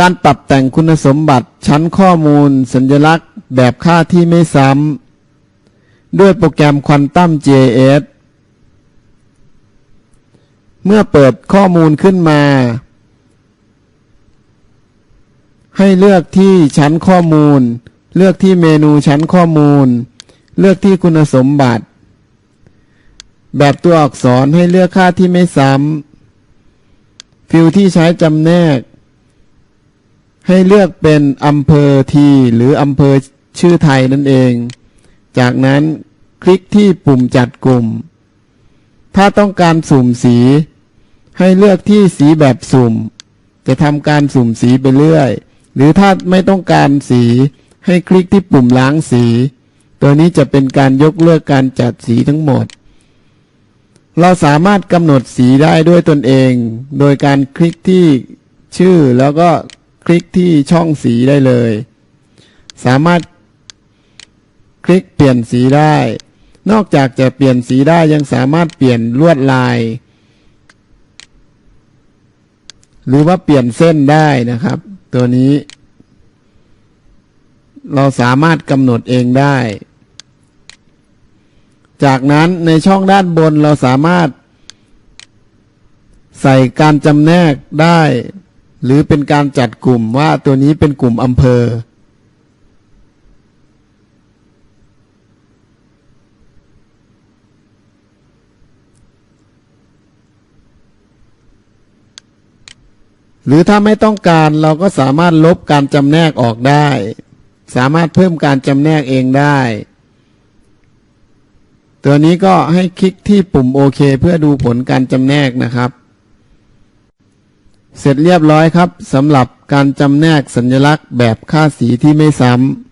การปรับแต่งคุณสมบัติชั้นข้อมูล สัญลักษณ์ แบบค่าที่ไม่ซ้ำ ด้วยโปรแกรม Quantum JS เมื่อเปิดข้อมูลขึ้นมา ให้เลือกที่ชั้นข้อมูล เลือกที่เมนูชั้นข้อมูล เลือกที่คุณสมบัติ แบบตัวอักษรให้เลือกค่าที่ไม่ซ้ำ ฟิลที่ใช้จำแนก ให้เลือกเป็นอำเภอทีหรืออำเภอชื่อไทยนั่นเอง จากนั้นคลิกที่ปุ่มจัดกลุ่ม ถ้าต้องการสุ่มสี ให้เลือกที่สีแบบสุ่ม จะทำการสุ่มสีไปเรื่อย หรือถ้าไม่ต้องการสี ให้คลิกที่ปุ่มล้างสี ตัวนี้จะเป็นการยกเลิกการจัดสีทั้งหมด เราสามารถกำหนดสีได้ด้วยตนเอง โดยการคลิกที่ชื่อแล้วก็ คลิกที่ช่องสีได้เลย สามารถคลิกเปลี่ยนสีได้ นอกจากจะเปลี่ยนสีได้ยังสามารถเปลี่ยนลวดลาย หรือว่าเปลี่ยนเส้นได้นะครับ ตัวนี้ เราสามารถกำหนดเองได้ จากนั้นในช่องด้านบนเราสามารถ ใส่การจำแนกได้ หรือเป็นการจัดกลุ่มว่าตัวนี้เป็นกลุ่มอำเภอ หรือถ้าไม่ต้องการเราก็สามารถลบการจำแนกออกได้ สามารถเพิ่มการจำแนกเองได้ ตัวนี้ก็ให้คลิกที่ปุ่มโอเคเพื่อดูผลการจำแนกนะครับ เสร็จเรียบร้อยครับสำหรับการจำแนกสัญลักษณ์แบบค่าสีที่ไม่ซ้ำ